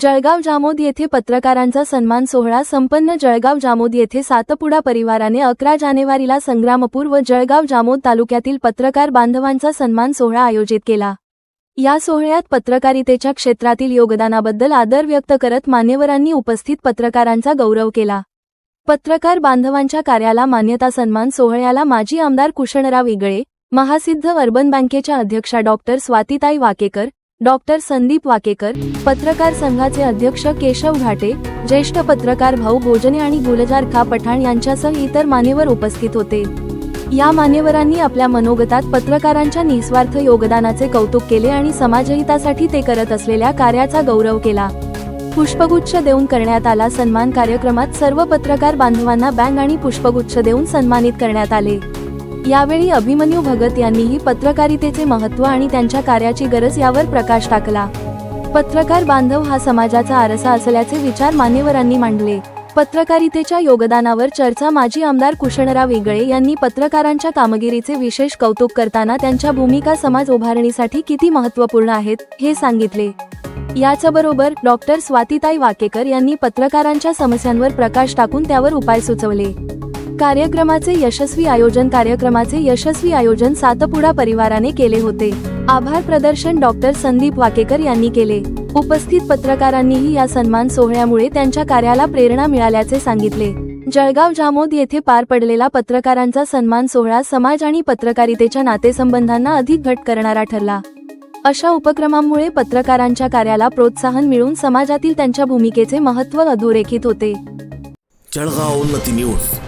जळगाव जामोद येथे पत्रकारांचा सन्मान सोहळा संपन्न जळगाव जामोद येथे सातपुडा परिवाराने अकरा जानेवारीला संग्रामपूर व जळगाव जामोद तालुक्यातील पत्रकार बांधवांचा सन्मान सोहळा आयोजित केला. या सोहळ्यात पत्रकारितेच्या क्षेत्रातील योगदानाबद्दल आदर व्यक्त करत मान्यवरांनी उपस्थित पत्रकारांचा गौरव केला. पत्रकार बांधवांच्या कार्याला मान्यता सन्मान सोहळ्याला माजी आमदार कुशणराव इगळे महासिद्ध अर्बन बँकेच्या अध्यक्षा डॉक्टर स्वातीताई वाकेकर डॉक्टर संदीप वाकेकर पत्रकार संघाचे अध्यक्ष केशव घाटे ज्येष्ठ पत्रकार भाऊ भोजने आणि गुलजार खा पठाण यांच्यासह इतर मान्यवर उपस्थित होते. या मान्यवरांनी आपल्या मनोगतात पत्रकारांच्या निस्वार्थ योगदानाचे कौतुक केले आणि समाजहितासाठी ते करत असलेल्या कार्याचा गौरव केला. पुष्पगुच्छ देऊन करण्यात आला सन्मान कार्यक्रमात सर्व पत्रकार बांधवांना बँग आणि पुष्पगुच्छ देऊन सन्मानित करण्यात आले. यावेळी अभिमन्यू भगत यांनीही पत्रकारितेचे महत्त्व आणि त्यांच्या कार्याची गरज यावर प्रकाश टाकला. पत्रकार बांधव हा समाजाचा आरसा असल्याचे विचार मान्यवरांनी मांडले. पत्रकारितेच्या योगदानावर चर्चा माजी आमदार कुशणराव इगळे यांनी पत्रकारांच्या कामगिरीचे विशेष कौतुक करताना त्यांच्या भूमिका समाज उभारणीसाठी किती महत्त्वपूर्ण आहेत हे सांगितले. याचबरोबर डॉक्टर स्वातीताई वाकेकर यांनी पत्रकारांच्या समस्यांवर प्रकाश टाकून त्यावर उपाय सुचवले. कार्यक्रमाचे यशस्वी आयोजन कार्यक्रमाचे यशस्वी आयोजन सातपुडा परिवाराने केले होते. आभार प्रदर्शन डॉक्टर संदीप वाकेकर यांनी केले. उपस्थित पत्रकारांनीही या सन्मान सोहळ्यामुळे त्यांच्या कार्याला प्रेरणा मिळाल्याचे सांगितले. जळगाव जामोद येथे पार पडलेला पत्रकारांचा सन्मान सोहळा समाज आणि पत्रकारितेच्या नातेसंबंधांना अधिक घट करणारा ठरला. अशा उपक्रमांमुळे पत्रकारांच्या कार्याला प्रोत्साहन मिळून समाजातील त्यांच्या भूमिकेचे महत्त्व अधोरेखित होते. जळगाव उन्नती न्यूज.